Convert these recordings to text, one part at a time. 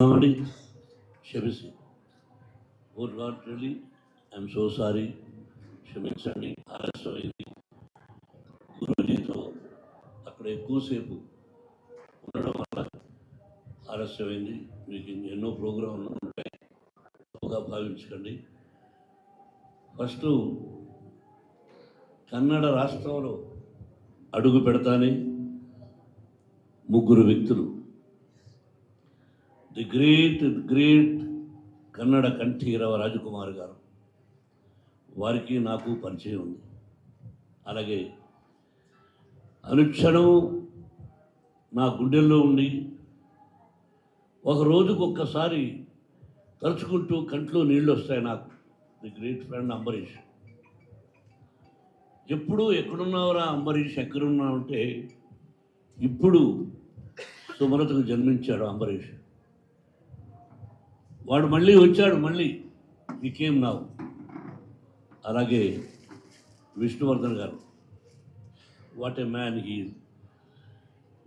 కాబట్టి క్షమిసి ఓ lot really I'm so sorry క్షమించండి ఆలస్యమైంది గురుజీతో అక్కడ ఎక్కువసేపు ఉండడం వల్ల ఆలస్యమైంది. మీకు ఎన్నో ప్రోగ్రాంలు ఉంటాయి. బాగా భావించకండి. ఫస్ట్ కన్నడ రాష్ట్రంలో అడుగు పెడతానే ముగ్గురు వ్యక్తులు. The great great Kannada Kanthirava Rajkumar గారు. వారికి నాకు పరిచయం ఉంది. అలాగే అనుక్షణం నా గుండెల్లో ఉండి ఒక రోజుకు ఒక్కసారి తలుచుకుంటూ కంట్లో నీళ్ళు వస్తాయి నాకు. The great friend Ambarish. ఎప్పుడు ఎక్కడున్నావురా అంబరీష్? ఎక్కడున్నావు అంటే ఇప్పుడు సుమరతకు జన్మించాడు అంబరీష్. వాడు మళ్ళీ వచ్చాడు మళ్ళీ వికేమ్ నావు అలాగే విష్ణువర్ధన్ గారు వాట్ ఏ మ్యాన్ హీ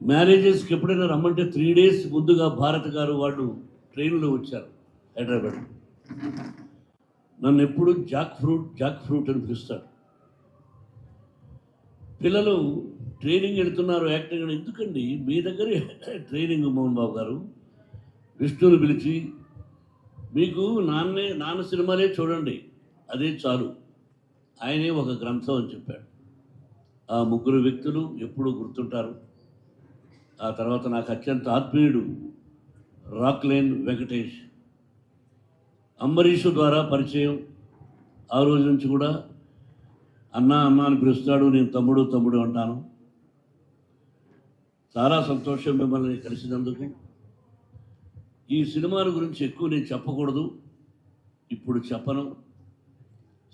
మ్యారేజెస్కి ఎప్పుడైనా రమ్మంటే త్రీ డేస్ ముందుగా భారత్ గారు వాళ్ళు ట్రైన్లో వచ్చారు హైదరాబాద్. నన్ను ఎప్పుడు జాక్ ఫ్రూట్ జాక్ ఫ్రూట్ అని పిలుస్తాడు పిల్లలు ట్రైనింగ్ వెళుతున్నారు యాక్టింగ్ ఎందుకండి? మీ దగ్గరే ట్రైనింగ్ మోహన్ బాబు గారు విష్ణుని పిలిచి మీకు నాన్నే నాన్న సినిమాలే చూడండి. అదే చాలు. ఆయనే ఒక గ్రంథం అని చెప్పాడు. ఆ ముగ్గురు వ్యక్తులు ఎప్పుడూ గుర్తుంటారు? ఆ తర్వాత నాకు అత్యంత ఆత్మీయుడు రాక్లేన్ వెంకటేష్. అంబరీషు ద్వారా పరిచయం. ఆ రోజు నుంచి కూడా అన్న అన్న అని పిలుస్తాడు నేను తమ్ముడు తమ్ముడు అంటాను. చాలా సంతోషం మిమ్మల్ని కలిసినందుకు. ఈ సినిమాల గురించి ఎక్కువ నేను చెప్పకూడదు. ఇప్పుడు చెప్పను.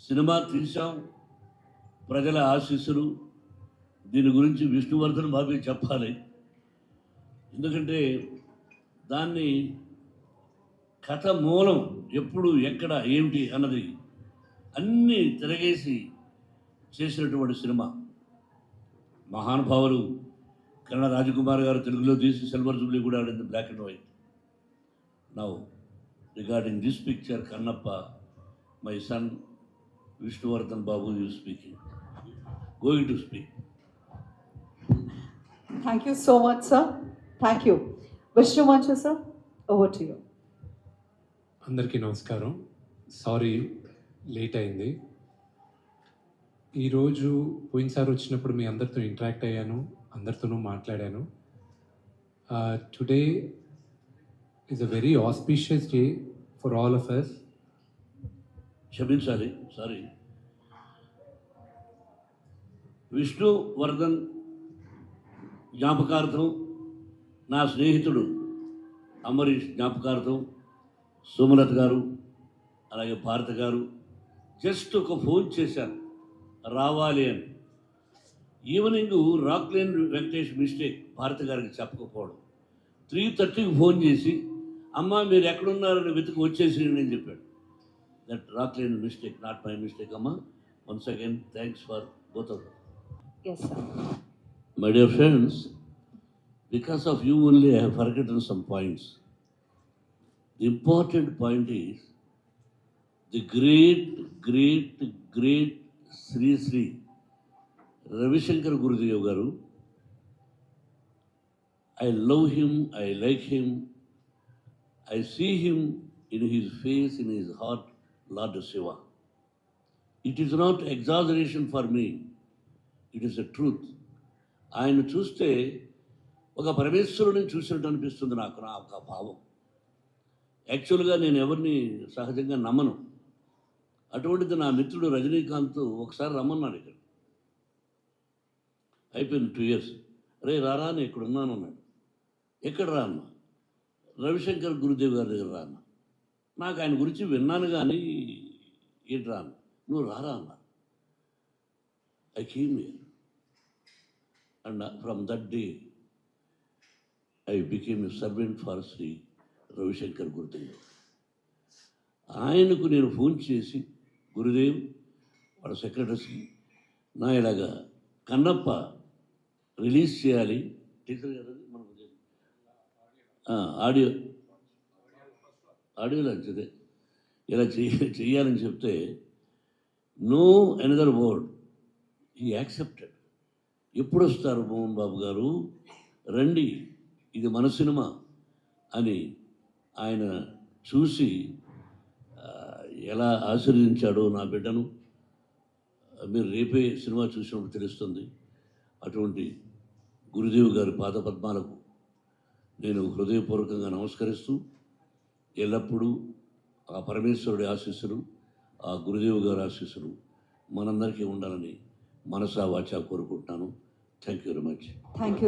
సినిమా తీసాం ప్రజల ఆశీస్సులు. దీని గురించి విష్ణువర్ధన్ బాబు చెప్పాలి. ఎందుకంటే దాన్ని కథ మూలం ఎప్పుడు ఎక్కడ ఏమిటి అన్నది అన్నీ తిరగేసి చేసినటువంటి సినిమా. మహానుభావులు కన్నడ రాజకుమార్ గారు తెలుగులో తీసి సిల్వర్ జూబ్లీ కూడా ఆడింది black and white. Now regarding this picture Kannappa my son Vishnuvardhan Babu you speaking going to speak Thank you so much, sir. Thank you. Vishnu sir, over to you. అందరికీ నమస్కారం sorry late అయింది ఈరోజు పోయినసారి వచ్చినప్పుడు మీ అందరితో interact అయ్యాను అందరితోనూ మాట్లాడాను today is a very auspicious day for all of us క్షమించాలి సారీ విష్ణువర్ధన్ జ్ఞాపకార్థం నా స్నేహితుడు అమరీష్ జ్ఞాపకార్థం సుమలత గారు అలాగే భారత గారు జస్ట్ ఒక ఫోన్ చేశాను రావాలి అని. ఈవినింగ్ రాక్లేన్ వెంకటేష్ మిస్టేక్ భారత గారికి చెప్పకపోవడం. త్రీ థర్టీకి ఫోన్ చేసి అమ్మ మీరు ఎక్కడున్నారని వెతికి వచ్చేసి నేను చెప్పాడు. That not line mistake not my mistake అమ్మ. Once again thanks for both of my dear friends because of you only I హర్గెట్ in some points important point is the great great great Shri Shri Ravishankar Gurudev గారు I love him I like him I see him in his face in his heart lord Shiva it is not exaggeration for me it is for truth ఆయన చూస్తే ఒక పరమేశ్వరుని చూసినట్టు అనిపిస్తుంది నాకు నా ఒక భావం. యాక్చువల్గా నేను ఎవరిని సహజంగా నమ్మను. అటువంటిది నా మిత్రుడు రజనీకాంత్ ఒకసారి రమ్మన్నాడు ఇక్కడ. అయిపోయింది టూ ఇయర్స్ రే రారా నేను ఇక్కడ ఉన్నాను అన్నాడు. ఎక్కడ రా అన్నా రవిశంకర్ గురుదేవ్ గారి దగ్గర రాను. నాకు ఆయన గురించి విన్నాను కానీ ఏంటి రాను. నువ్వు రారా అన్న. I came here and from that day I became a servant for Shri Ravishankar Gurudev ఆయనకు నేను ఫోన్ చేసి గురుదేవ్ వాళ్ళ సెక్రటరీస్కి నా ఇలాగా కన్నప్ప రిలీజ్ చేయాలి. టీచర్ గారు ఆడియో. ఆడియో లాంటిదే. ఇలా చెయ్య చెయ్యాలని చెప్తే నో ఎనదర్ వర్డ్. ఈ యాక్సెప్టెడ్ ఎప్పుడు వస్తారు మోహన్ బాబు గారు? రండి ఇది మన సినిమా. అని ఆయన చూసి ఎలా ఆశీర్వదించాడో నా బిడ్డను? మీరు రేపే సినిమా చూసినప్పుడు తెలుస్తుంది. అటువంటి గురుదేవి గారి పాదపద్మాలకు నేను హృదయపూర్వకంగా నమస్కరిస్తూ ఎల్లప్పుడూ ఆ పరమేశ్వరుడి ఆశీస్సులు ఆ గురుదేవు గారి ఆశీస్సులు మనందరికీ ఉండాలని మనసా వాచా కోరుకుంటున్నాను. Thank you very much thank you